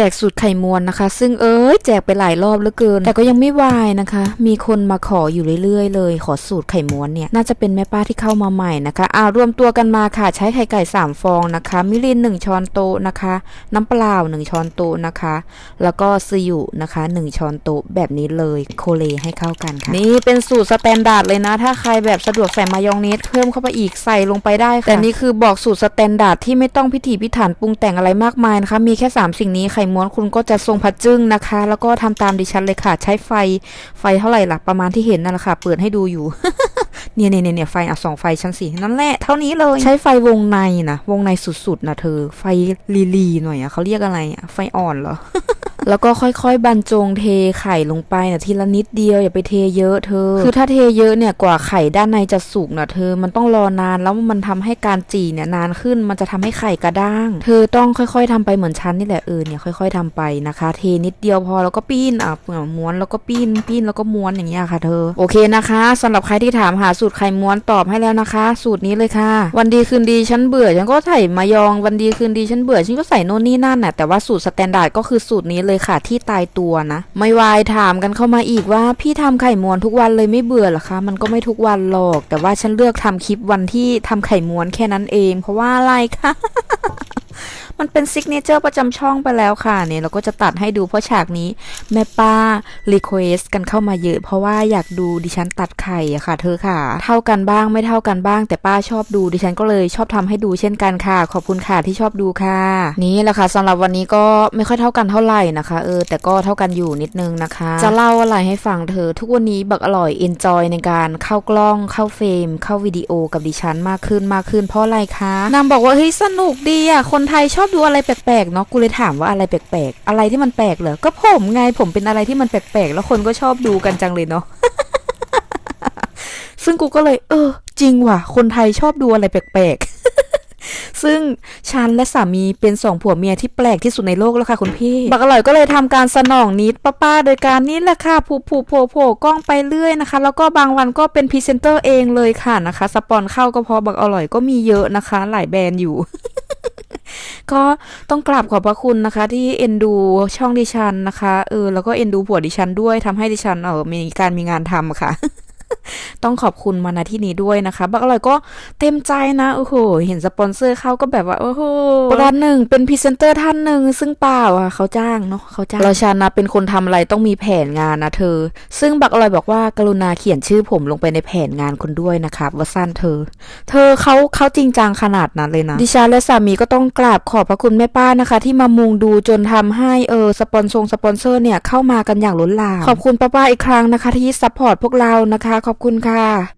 จกสูตรไข่มวนนะคะ ซึ่งเอ้ยแจกไปหลายรอบเหลือเกิน แต่ก็ยังไม่วายนะคะ มีคนมาขออยู่เรื่อยๆ เลย ขอสูตรไข่ม้วนเนี่ยน่าจะเป็นแม่ป้าที่เข้ามาใหม่นะคะอ่ารวมตัวกันมาค่ะใช้ไข่ไก่ 3 ฟองนะคะ มิริน1ช้อนโต๊ะนะคะ น้ำเปล่า 1 ช้อนโต๊ะนะคะ แล้วก็ซีอิ๊วนะคะ 1 ช้อนโต๊ะแบบนี้เลยโคเลให้เข้ากันค่ะ นี่เป็นสูตรสแตนดาร์ดเลยนะ ถ้าใครแบบสะดวกใส่มายองเนสเพิ่มเข้าไปอีกใส่ลงไปได้ค่ะแต่นี่คือบอกสูตรสแตนดาร์ดที่ไม่ต้องพิถีพิถันปรุงแต่งอะไรมากมายนะคะมีแค่ 3 สิ่งนี้ไข่ม้วนคุณก็จะทรงพัดจึ้งนะคะ แล้วก็ทำตามดิฉันเลยค่ะ ใช้ไฟไฟเท่าไหร่ล่ะประมาณที่เห็นนั่นแหละค่ะ เปิดให้ดูอยู่เนี่ยเนี่ยเนี่ยไฟอะสองไฟชั้นสี่นั่นแหละเท่านี้เลย ใช้ไฟวงในนะวงในสุดๆนะเธอ ไฟลีลีหน่อยอะเขาเรียกอะไรอะไฟอ่อนเหรอ แล้วก็ค่อยๆบรรจงเทไข่ลงไปนะทีละนิดเดียวอย่าไปเทเยอะเธอ คือถ้าเทเยอะเนี่ยกว่าไข่ด้านในจะสุกนะเธอ มันต้องรอนานแล้วมันทำให้การจีเนี่ยนานขึ้น มันจะทำให้ไข่กระด้าง เธอต้องค่อยๆทำไปเหมือนฉันนี่แหละเออเนี่ยค่อยๆทำไปนะคะ เทนิดเดียวพอแล้วก็ปิ้นอะเปลือกม้วนแล้วก็ปิ้นปิ้นแล้วก็ม้วนอย่างเงี้ยค่ะ เธอ โอเคนะคะสำหรับใครที่ถามหาสูตรไข่ม้วนตอบให้แล้วนะคะ สูตรนี้เลยค่ะ วันดีคืนดีฉันเบื่อฉันก็ใส่มายองวันดีคืนดีฉันเบื่อฉันก็ใส่โน่นนี่นั่นน่ะแต่ว่าสูตรสแตนดาร์ดก็คือสูตรนี้เลยค่ะที่ตายตัวนะ ไม่วายถามกันเข้ามาอีกว่า พี่ทำไข่ม้วนทุกวันเลยไม่เบื่อหรอคะ มันก็ไม่ทุกวันหรอก แต่ว่าฉันเลือกทำคลิปวันที่ทำไข่ม้วนแค่นั้นเอง เพราะว่าอะไรคะ มันเป็นซิกเนเจอร์ประจำช่องไปแล้วค่ะเนี่ยเราก็จะตัดให้ดูเพราะฉากนี้ แม่ป้ารีเควสกันเข้ามาเยอะ เพราะว่าอยากดูดิฉันตัดไข่อะค่ะ เธอค่ะ เท่ากันบ้างไม่เท่ากันบ้าง แต่ป้าชอบดูดิฉันก็เลยชอบทำให้ดูเช่นกันค่ะ ขอบคุณค่ะที่ชอบดูค่ะ นี่แหละค่ะสำหรับวันนี้ก็ไม่ค่อยเท่ากันเท่าไหร่นะคะ เออ แต่ก็เท่ากันอยู่นิดนึงนะคะ จะเล่าอะไรให้ฟังเธอ ทุกวันนี้บักอร่อยเอนจอยในการเข้ากล้องเข้าเฟรมเข้าวิดีโอกับดิฉันมากขึ้นมากขึ้นเพราะอะไรคะนางบอกว่าเฮ้ยสนุกดีอะคนไทยชอบดูอะไรแปลกๆเนาะกูเลยถามว่าอะไรแปลกๆ อะไรที่มันแปลกเหรอก็ผมไงผมเป็นอะไรที่มันแปลกๆ แล้วคนก็ชอบดูกันจังเลยเนาะซึ่งกูก็เลย เออ จริงว่ะ คนไทยชอบดูอะไรแปลกๆ ซึ่งฉันและสามีเป็นสองผัวเมียที่แปลกที่สุดในโลกแล้วค่ะคุณพี่ บักอร่อยก็เลยทำการสนองนิดป้าๆ โดยการนี่แหละค่ะผูผูโผโผกล้องไปเรื่อยนะคะ แล้วก็บางวันก็เป็นพรีเซนเตอร์เองเลยค่ะนะคะ สปอนเข้าก็เพราะบักอร่อยก็มีเยอะนะคะ หลายแบรนด์อยู่ ก็ต้องกราบขอบพระคุณนะคะ ที่เอ็นดูช่องดิฉันนะคะเออแล้วก็เอ็นดูผัวดิฉันด้วยทำให้ดิฉันเออมีการมีงานทำค่ะ ต้องขอบคุณมาณที่นี้ด้วยนะคะบักอร่อยก็เต็มใจนะโอ้โหเห็นสปอนเซอร์เข้าก็แบบว่าโอ้โหประการหนึ่งเป็นพรีเซนเตอร์ท่านหนึ่งซึ่งเปล่าอะเขาจ้างเนาะเขาจ้างเราชันะเป็นคนทำอะไรต้องมีแผนงานนะเธอ ซึ่งบักอร่อยบอกว่ากรุณาเขียนชื่อผมลงไปในแผนงานคุณด้วยนะคะว่าสั้นเธอ เธอเขาเขาจริงจังขนาดนั้นเลยนะดิฉันและสามีก็ต้องกราบขอบพระคุณแม่ป้านะคะ ที่มามุงดูจนทำให้เออสปอนซงสปอนเซอร์เนี่ยเข้ามากันอย่างล้นหลามขอบคุณป้าๆอีกครั้งนะคะ ที่ซัพพอร์ตพวกเรานะคะ ขอบคุณค่ะ her.